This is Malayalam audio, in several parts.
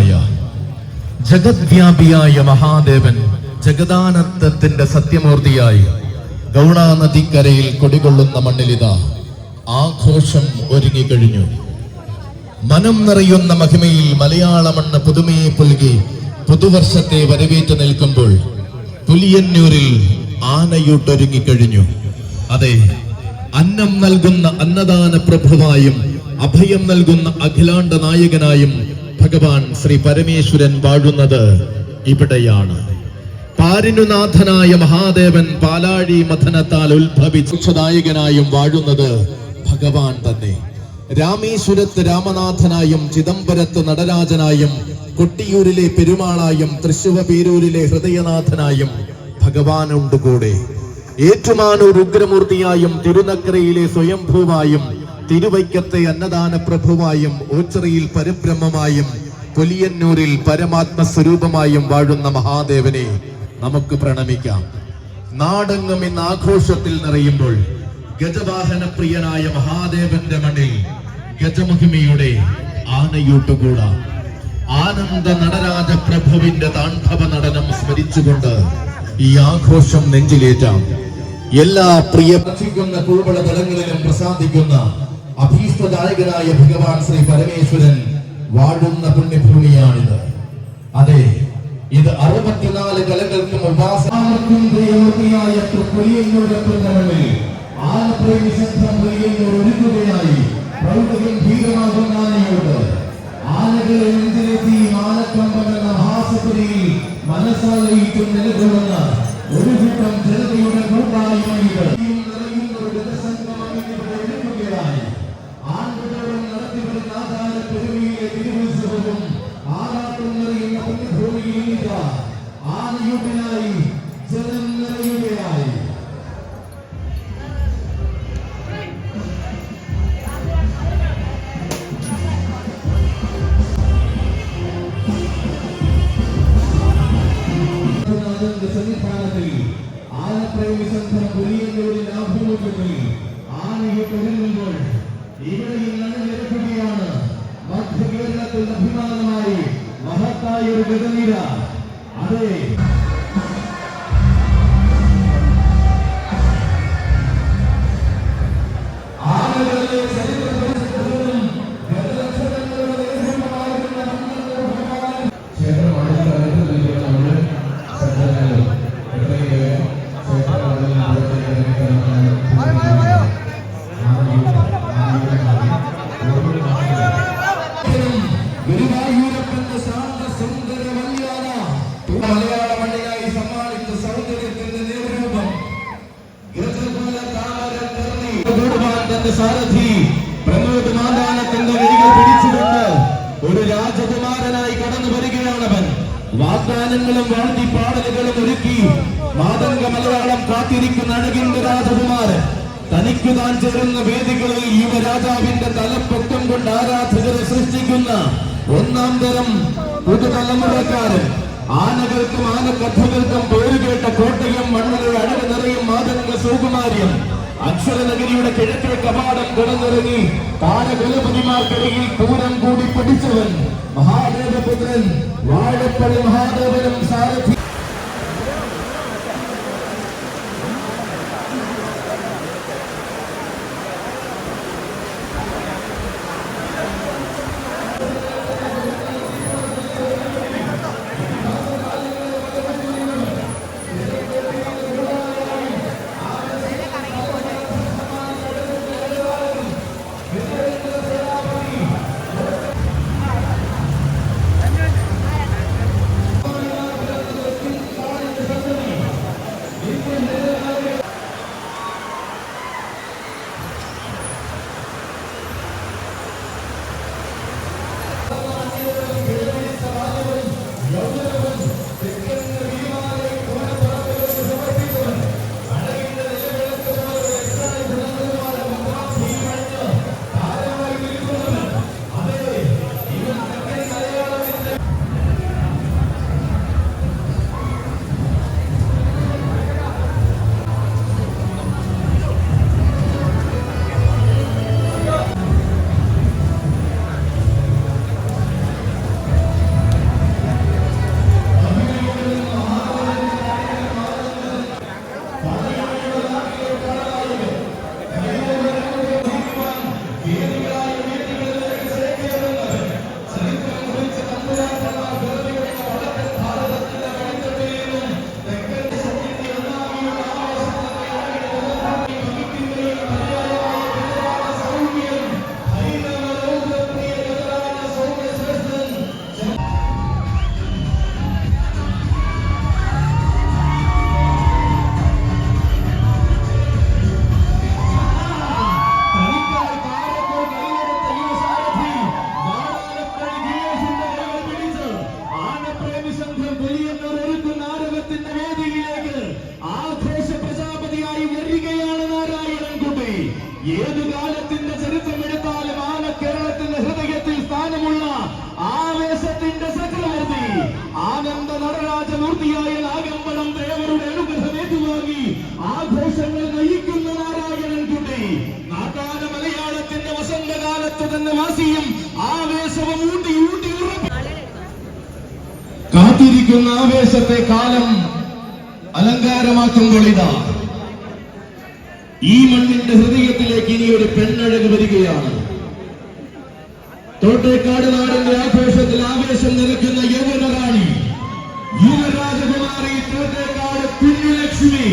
ശിവായ ജഗദ്വ്യാപിയായ മഹാദേവൻ ജഗദാനന്ദത്തിന്റെ സത്യമൂർത്തിയായി ഗൗണാനദിക്കരയിൽ കൊടികൊള്ളുന്ന മണ്ണിലിതാ ആഘോഷം ഒരുങ്ങിക്കഴിഞ്ഞു. മനം നിറയുന്ന മഹിമയിൽ മലയാള മണ്ണ് പുതുമയെ പുൽകി പുതുവർഷത്തെ വരവേറ്റ് നിൽക്കുമ്പോൾ പുലിയന്നൂരിൽ ആനയൂട്ടൊരുങ്ങിക്കഴിഞ്ഞു. അതെ അന്നം നൽകുന്ന അന്നദാന പ്രഭുവായും അഭയം നൽകുന്ന അഖിലാണ്ട നായകനായും ഭഗവാൻ ശ്രീ പരമേശ്വരൻ വാഴുന്നത് ഇവിടെയാണ്. പാരിനുനാഥനായ മഹാദേവൻ പാലാഴി മഥനത്താൽ ഉത്ഭവിച്ചതായകനായും വാഴുന്നത് ഭഗവാൻ തന്നെ. രാമേശ്വരത്ത് രാമനാഥനായും ചിദംബരത്ത് നടരാജനായും കൊട്ടിയൂരിലെ പെരുമാളായും തൃശുവ പേരൂരിലെ ഹൃദയനാഥനായും ഭഗവാനുണ്ട് കൂടെ. ഏറ്റുമാനൂർ ഉഗ്രമൂർത്തിയായും തിരുനക്കരയിലെ സ്വയംഭൂവായും തിരുവൈക്കത്തെ അന്നദാന പ്രഭുവായും ഓച്ചറിയിൽ പരബ്രഹ്മമായും പുലിയന്നൂരിൽ പരമാത്മ സ്വരൂപമായും വാഴുന്ന മഹാദേവനെ നമുക്ക് പ്രണമിക്കാം. നാടെങ്ങും ഇന്ന് ആഘോഷത്തിൽ നിറയുമ്പോൾ ഗജവാഹന പ്രിയനായ മഹാദേവന്റെ മണ്ണിൽ ഗജമഹിമയുടെ ആനയൂട്ടുകൂട. ആനന്ദ നടരാജ പ്രഭുവിന്റെ താണ്ഡവ നടനം സ്മരിച്ചുകൊണ്ട് ഈ ആഘോഷം നെഞ്ചിലേറ്റാം. എല്ലാ പ്രിയ കുഴുവള തലങ്ങളിലും പ്രസാദിക്കുന്ന അഭീഷ്ടദായകനായ ഭഗവാൻ ശ്രീ പരമേശ്വരൻ വാഴുന്ന പുണ്യഭൂമിയാണിത്. അതെ ഇത് അറുപത്തിനാല് കലകൾക്കും ഉപാസനാർക്കും മഹാസപുരിയിൽ നിലകൊള്ളുന്ന ഒരു കൂട്ടം ജനതയുടെ കൂട്ടായ്മ സന്നിധാനത്തിൽ ആനപ്രേമി സംഘം പുലിയന്നൂരിന്റെ ആഭിമുഖ്യത്തിൽ ആനയിട്ട് ഒരുങ്ങുമ്പോൾ ഇവിടെ ഇന്ന് അണിനിരക്കുകയാണ് മധ്യ കേരളത്തിൽ അഭിമാനമായി മഹത്തായ ഒരു ഗതനിര അതെ. വാഗ്ദാനങ്ങളും വാഴ്ത്തി പാടലുകളും ഒരുക്കി മാതംഗ മലയാളം കാത്തിരിക്കുന്ന അഴകിന്റെ രാജകുമാരൻ. തനിക്കു താൻ ചേരുന്ന വേദികളിൽ യുവരാജാവിന്റെ തലപ്പൊക്കം കൊണ്ട് ആരാധകരെ സൃഷ്ടിക്കുന്ന ഒന്നാം തരം പുതുതലമുറക്കാരൻ. ആനകൾക്കും ആനക്കഥകൾക്കും പേരുകേട്ട കോട്ടയം മണ്ണിലെ അഴക് നിറയും മാതംഗ സുകുമാര്യം അക്ഷരനഗരിയുടെ കിഴക്കേ കപാടം കിടന്നിറങ്ങി താരകുലപതിമാർക്കിടയിൽ പൂരം കൂടി പിടിച്ചവൻ മഹാദേവപുത്രൻ വാഴപ്പള്ളി മഹാദേവനും സാരഥി കാത്തിരിക്കുന്ന ആവേശത്തെ കാലം അലങ്കാരമാക്കുമ്പോൾ ഇതാ. ഈ മണ്ണിന്റെ ഹൃദയത്തിലേക്ക് ഇനി ഒരു പെണ്ണഴക് വരികയാണ്. തോട്ടേക്കാട് നാടിന്റെ ആഘോഷത്തിൽ ആവേശം നിറയ്ക്കുന്ന യൗവനറാണി. യുവരാജകുമാരി തോട്ടേക്കാട് കുഞ്ഞുലക്ഷ്മി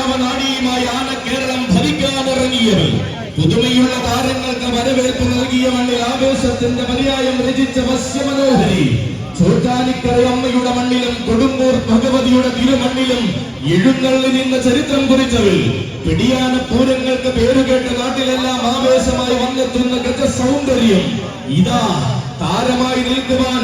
അവനാടിയുമായി ആന കേരളം ഭരിക്കാനിറങ്ങിയത്. പുതുമയുള്ള താരങ്ങൾക്ക് വരവേൽപ്പ് നൽകിയ മണ്ണിൽ ആവേശത്തിന്റെ പര്യായം രചിച്ച വശ്യമനോഹരി ചോറ്റാനിക്കര അമ്മയുടെ മണ്ണിലും കൊടുങ്ങൂർ ഭഗവതിയുടെ തിരുമണ്ണിലും എഴുന്നള്ളി നിന്ന ചരിത്രം കുറിച്ചവൾ പിടിയാന പൂരങ്ങൾക്ക് പേരുകേട്ട നാട്ടിലെല്ലാം ആവേശമായി വന്നെത്തുന്ന ഗജ സൗന്ദര്യം ഇതാ താരമായി നിൽക്കുവാൻ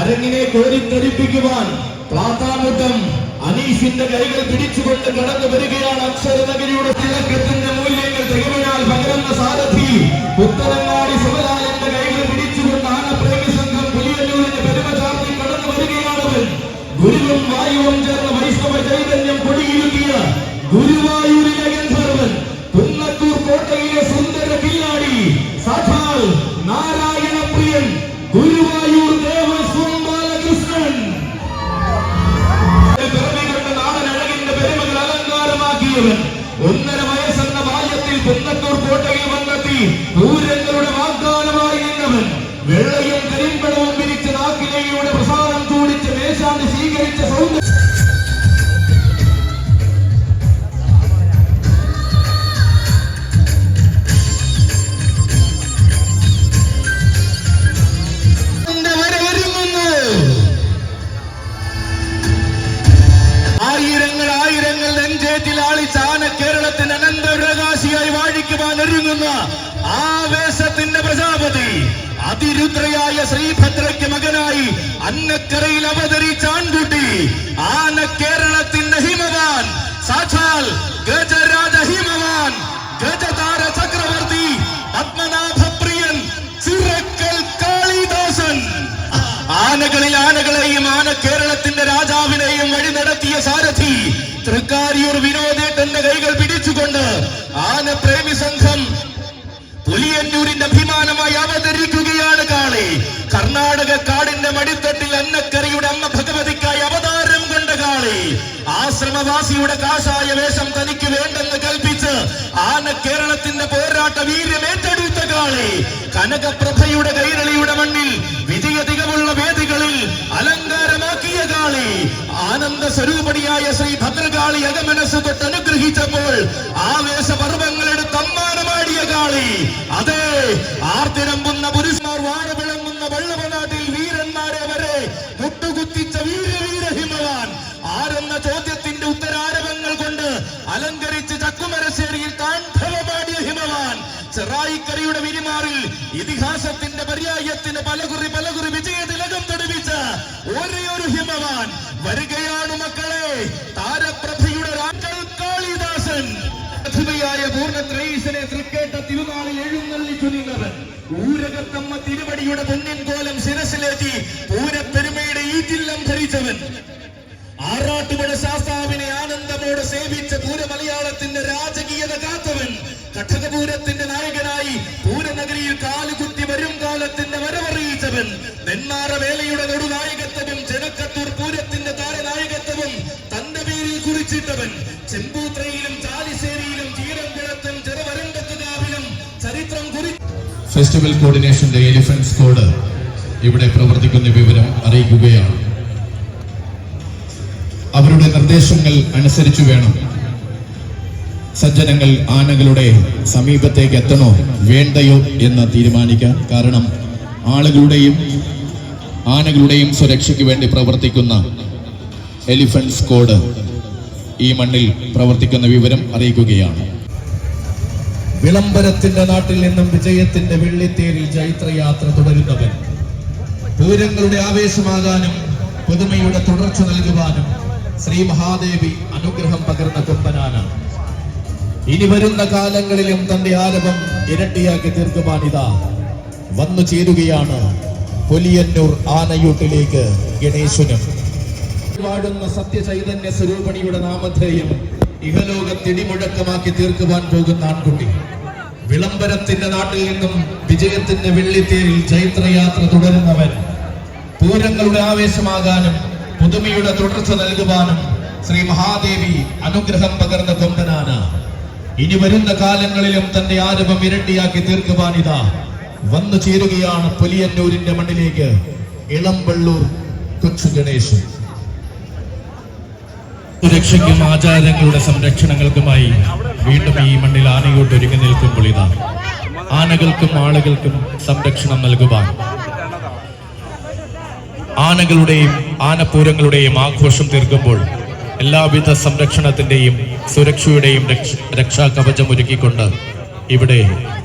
അരങ്ങിനെ കോരിത്തരിപ്പിക്കുവാൻ പ്ലാത്താമുട്ടം അനീഷിന്റെ കൈകൾ പിടിച്ചുകൊണ്ട് കടന്നു വരികയാണ് അക്ഷരനഗരിയുടെ തിളക്കത്തിന്റെ മൂല്യങ്ങൾ തികവിനാൽ പകരുന്ന സാരഥി. പുത്തനങ്ങാടി ശിവലാലന്റെ കൈകൾ പിടിച്ചുകൊണ്ട് ആനപ്രേമി സംഘം പുലിയല്ലൂരിന്റെ പെരുമ ചാർത്തി കടന്നു വരികയാണവൻ ഗുരുവും വായുവും ചേർന്ന വൈഷ്ണവ ചൈതന്യം കൊടിയിരുത്തിയ ഗുരുവായൂരിലെ സാരഥി തൃക്കാരിയൂർ വിനോദേട്ടന്റെ കൈകൾ പിടിച്ചുകൊണ്ട് ആന പ്രേമി സംഘം പുലിയന്നൂരിന്റെ അഭിമാനമായി അവതരിക്കുകയാണ് കാളി. കർണാടക കാടിന്റെ മടിത്തട്ടിൽ അന്നക്കരയുടെ അമ്മ ഭഗവതിക്കായി അവതാരം കൊണ്ട കാളി. ആശ്രമവാസിയുടെ കാഷായ വേഷം തനിക്ക് വേണ്ടെന്ന് കൽപ്പിച്ച് ആന കേരളത്തിന്റെ പോരാട്ട വീര്യം ഏറ്റെടുത്ത കാളി. കനകപ്രഭയുടെ കൈരളിയുടെ മണ്ണിൽ വിജയ തികവുള്ള വേദികളിൽ അലങ്കാരമാക്കിയ കാളി ആനന്ദ സ്വരൂപണിയായ ശ്രീ ഭദ്രകാളി അകമനസ് തൊട്ട് അനുഗ്രഹിച്ചപ്പോൾ ആവേശപർവങ്ങളുടെ തമ്മാനമാടിയ കാളി. അതെ ആർത്തിരമ്പുന്ന പുരുഷന്മാർ വാരവിളങ്ങുന്ന വള്ളവനാട്ടിൽ വീരന്മാരെ വരെ മുട്ടുകുത്തിച്ച വീരവീര ഹിമവാൻ ആരെന്ന ചോദ്യത്തിന്റെ ഉത്തരാരവങ്ങൾ കൊണ്ട് അലങ്കരിച്ച് ചക്കുമരശ്ശേരിയിൽ താണ്ഡവമാടിയ ഹിമവാൻ. ചെറായിക്കരയുടെ വിരിമാറിൽ ഇതിഹാസത്തിന്റെ പര്യായത്തിന് പലകുറി പലകുറി വിജയ തിലകം തെളിവിച്ച ഒരേ ഒരു ഹിമവാൻ. വരികയാണ് മക്കളെ. താരപ്രഭയുടെ കാളിദാസൻ. പ്രതിഭയായ ത്രൈസനെ തൃക്കേട്ട തിരുനാളിൽ എഴുന്നള്ളിച്ചു നിന്നവൻ ഊരകത്തമ്മ തിരുവടിയുടെ പൊന്നിൻ കോലം ശിരസിലേറ്റി പൂരപ്പെരുമയുടെ ഈറ്റില്ലം ധരിച്ചവൻ. ആറാട്ടുപുഴ ശാസ്താവിനെ ആനന്ദമോടെ സേവിച്ച പൂരമലയാളത്തിന്റെ രാജകീയത കാത്തവൻ. കഠകപൂരത്തിന്റെ നായകനായി പൂരനഗരിയിൽ കാലുകുത്തി വരും കാലത്തിന്റെ വരവറിയിച്ചവൻ. നെന്മാറ കുറിച്ചിട്ടവൻ ചെമ്പൂത്രയിലും ചാലിശ്ശേരിയിലും ചീരംകുളത്തും ചെറുവരണ്ടത്തുകാവിലും ചരിത്രം കുറി ഫെസ്റ്റിവൽ കോർഡിനേഷന്റെ എലിഫന്റ് സ്ക്വാഡ് ഇവിടെ പ്രവർത്തിക്കുന്ന വിവരം അറിയിക്കുകയാണ്. അവരുടെ നിർദ്ദേശങ്ങൾ അനുസരിച്ചു വേണം. സജ്ജനങ്ങൾ ആനകളുടെ സമീപത്തേക്ക് എത്തണോ? വേണ്ടയോ എന്ന് തീരുമാനിക്കാൻ. കാരണം ആളുകളുടെയും ആനകളുടെയും സുരക്ഷയ്ക്ക് വേണ്ടി പ്രവർത്തിക്കുന്ന എലിഫന്റ് സ്ക്വാഡ് ഈ മണ്ണിൽ പ്രവർത്തിക്കുന്ന വിവരം അറിയിക്കുകയാണ്. വിളംബരത്തിന്റെ നാട്ടിൽ നിന്നും വിജയത്തിന്റെ വെള്ളിത്തേരിൽ ജൈത്രയാത്ര തുടരുന്നവൻ പൂരങ്ങളുടെ ആവേശമാകാനും പുതുമയുടെ തുടർച്ച നൽകുവാനും ശ്രീ മഹാദേവി അനുഗ്രഹം പകർന്ന കൊമ്പനാന ഇനി വരുന്ന കാലങ്ങളിലും തന്റെ ആരവം ഇരട്ടിയാക്കി തീർക്കുവാനിതാ വന്നു ചേരുകയാണ്. പൊലിയന്നൂർ ആനയൂട്ടിലേക്ക് ഗണേശനും. വാഴുന്ന സത്യചൈതന്യ സ്വരൂപണിയുടെ നാമധേയം ഇഹലോകത്തിടിമുഴക്കമാക്കി തീർക്കുവാൻ പോകുന്ന ആൺകുട്ടി. വിളംബരത്തിന്റെ നാട്ടിൽ നിന്നും വിജയത്തിന്റെ വെള്ളിത്തേരിൽ ചൈത്രയാത്ര തുടരുന്നവൻ. പൂരങ്ങളുടെ ആവേശമാകാനും പുതുമയുടെ തുടർച്ച നൽകുവാനും ശ്രീ മഹാദേവി അനുഗ്രഹം പകർന്ന കൊമ്പനാണ്. ഇനി വരുന്ന കാലങ്ങളിലും തന്റെ ആരവം ഇരട്ടിയാക്കി തീർക്കുവാനിതാ വന്നു ചേരുകയാണ് പുലിയന്നൂരിന്റെ മണ്ണിലേക്ക് ഇളംവള്ളൂർ കൊച്ചു ഗണേശൻ. സുരക്ഷയ്ക്കും ആചാരങ്ങളുടെ സംരക്ഷണങ്ങൾക്കുമായി വീണ്ടും ഈ മണ്ണിൽ ആനയോട്ട് ഒരുങ്ങി നിൽക്കുമ്പോൾ ഇതാ. ആനകൾക്കും ആളുകൾക്കും സംരക്ഷണം നൽകുവാൻ. ആനകളുടെയും ആനപ്പൂരങ്ങളുടെയും ആഘോഷം തീർക്കുമ്പോൾ എല്ലാവിധ സംരക്ഷണത്തിന്റെയും സുരക്ഷയുടെയും രക്ഷ രക്ഷാ കവചം ഒരുക്കിക്കൊണ്ട് ഇവിടെ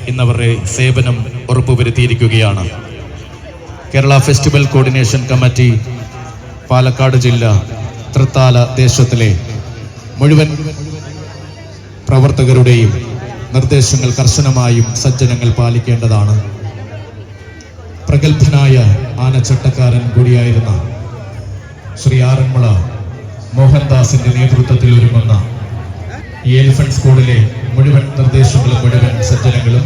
ഇന്നവരുടെ സേവനം ഉറപ്പുവരുത്തിയിരിക്കുകയാണ്. Kerala festival coordination committee Palakkad ജില്ല തൃത്താല ദേശത്തിലെ മുഴുവൻ പ്രവർത്തകരുടെയും നിർദ്ദേശങ്ങൾ കർശനമായും സജ്ജനങ്ങൾ പാലിക്കേണ്ടതാണ്. പ്രഗത്ഭനായ ആനച്ചട്ടക്കാരൻ കൂടിയായിരുന്ന ശ്രീ ആറന്മുള മോഹൻദാസിന്റെ നേതൃത്വത്തിൽ ഒരുങ്ങുന്ന ഈ എലിഫന്റ് സ്കൂളിലെ മുഴുവൻ നിർദ്ദേശങ്ങളും മുഴുവൻ സജ്ജനങ്ങളും